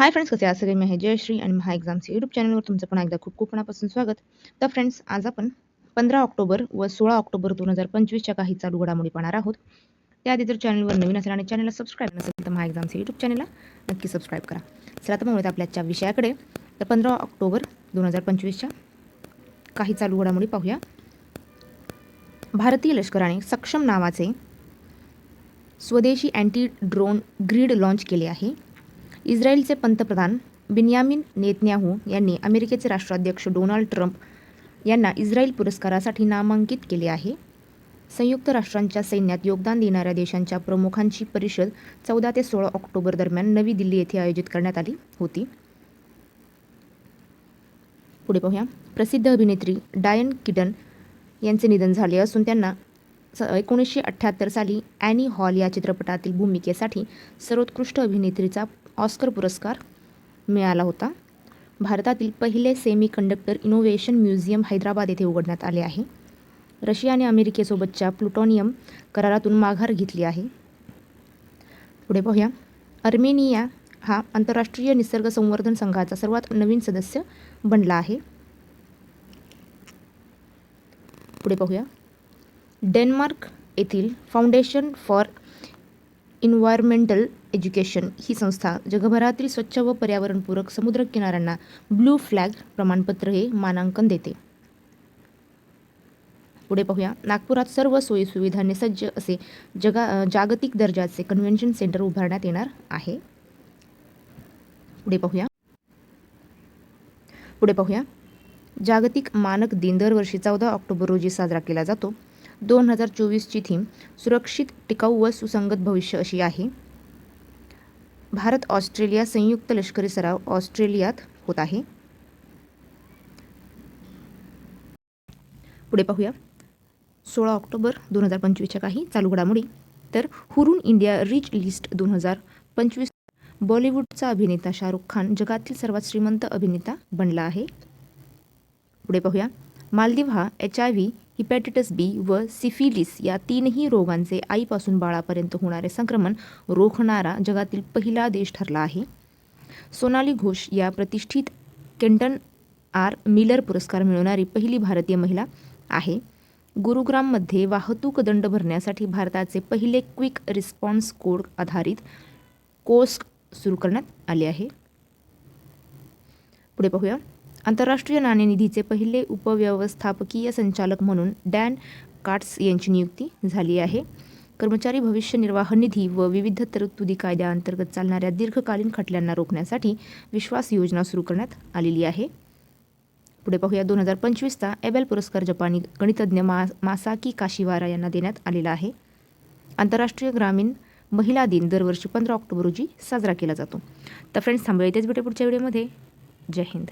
Hi friends कसे आहात सगळे? मी आहे जयश्री आणि महा एक्झामचे यूट्यूब चॅनलवर तुमचं पुन्हा एकदा खूप खूप मनापासून स्वागत. तर फ्रेंड्स आज आपण पंधरा ऑक्टोबर व सोळा ऑक्टोबर दोन हजार पंचवीसच्या काही चालू घडामोडी पाहणार आहोत. त्याआधी जर चॅनलवर नवीन असेल आणि चॅनलला सबस्क्राईब नसेल तर महा एक्झामचे यूट्यूब चॅनलला नक्की सबस्क्राईब करा. चला तर मग आपल्या आजच्या विषयाकडे. तर पंधरा ऑक्टोबर दोन हजार पंचवीसच्या काही चालू घडामोडी पाहूया. भारतीय लष्कराने सक्षम नावाचे स्वदेशी अँटी ड्रोन ग्रीड लॉन्च केले आहे. इस्रायलचे पंतप्रधान बिन्यामिन नेतन्याहू यांनी अमेरिकेचे राष्ट्राध्यक्ष डोनाल्ड ट्रम्प यांना इस्रायल पुरस्कारासाठी नामांकित केले आहे. संयुक्त राष्ट्रांच्या सैन्यात योगदान देणाऱ्या देशांच्या प्रमुखांची परिषद चौदा ते सोळा ऑक्टोबर दरम्यान नवी दिल्ली येथे आयोजित करण्यात आली होती. पुढे पाहूया. प्रसिद्ध अभिनेत्री डायन किडन यांचे निधन झाले असून त्यांना स एकोणीसशे अठ्ठ्याहत्तर साली ॲनी हॉल या चित्रपटातील भूमिकेसाठी सर्वोत्कृष्ट अभिनेत्रीचा ऑस्कर पुरस्कार मिळाला होता. भारतातील पहिले semiconductor innovation museum Hyderabad येथे उघडण्यात आले आहे. रशियाने अमेरिकेसोबतच्या प्लुटोनियम करारातून माघार घेतली आहे. पुढे पाहूया. अर्मेनिया हा आंतरराष्ट्रीय निसर्ग संवर्धन संघाचा सर्वात नवीन सदस्य बनला आहे. पुढे पाहूया. डेन्मार्क येथील फाउंडेशन फॉर इन्व्हायरमेंटल एज्युकेशन ही संस्था जगभरातील स्वच्छ व पर्यावरणपूरक समुद्रकिनाऱ्यांना ब्लू फ्लॅग प्रमाणपत्र हे मानांकन देते. पुढे पाहूया. नागपुरात सर्व सोयीसुविधांनी सज्ज असे जगा जागतिक दर्जाचे कन्व्हेन्शन सेंटर उभारण्यात येणार आहे. पुढे पाहूया. पुढे पाहूया. जागतिक मानक दिन दरवर्षी चौदा ऑक्टोबर रोजी साजरा केला जातो. दोन हजार चोवीसची थीम सुरक्षित टिकाऊ व सुसंगत भविष्य अशी आहे. भारत ऑस्ट्रेलिया संयुक्त लष्करी सराव ऑस्ट्रेलियात होत आहे. पुढे पाहूया. सोळा ऑक्टोबर दोन हजार पंचवीसच्या काही चालू घडामोडी. तर हुरून इंडिया रिच लिस्ट दोन हजार पंचवीस. बॉलिवूडचा अभिनेता शाहरुख खान जगातील सर्वात श्रीमंत अभिनेता बनला आहे. पुढे पाहूया. मालदीव हा H I V hepatitis B व सिफिलिस या तीनही रोगांचे आईपासून बाळापर्यंत होणारे संक्रमण रोखणारा जगातील पहिला देश ठरला आहे. सोनाली घोष या प्रतिष्ठित केंटन आर मिलर पुरस्कार मिळवणारी पहिली भारतीय महिला आहे. गुरुग्राममध्ये वाहतूक दंड भरण्यासाठी भारताचे पहिले क्विक रिस्पॉन्स कोड आधारित कोर्स सुरू करण्यात आले आहे. पुढे पाहूया. आंतरराष्ट्रीय नाणेनिधीचे पहिले उपव्यवस्थापकीय संचालक म्हणून डॅन काट्स यांची नियुक्ती झाली आहे. कर्मचारी भविष्य निर्वाह निधी व विविध तरतुदी कायद्याअंतर्गत चालणाऱ्या दीर्घकालीन खटल्यांना रोखण्यासाठी विश्वास योजना सुरू करण्यात आलेली आहे. पुढे पाहूया. दोन हजार पंचवीसचा एबेल पुरस्कार जपानी गणितज्ञ मा मासाकी काशिवारा यांना देण्यात आलेला आहे. आंतरराष्ट्रीय ग्रामीण महिला दिन दरवर्षी पंधरा ऑक्टोबर रोजी साजरा केला जातो. तर फ्रेंड्स थांबूया इथेच. भेटे पुढच्या व्हिडिओमध्ये. जय हिंद.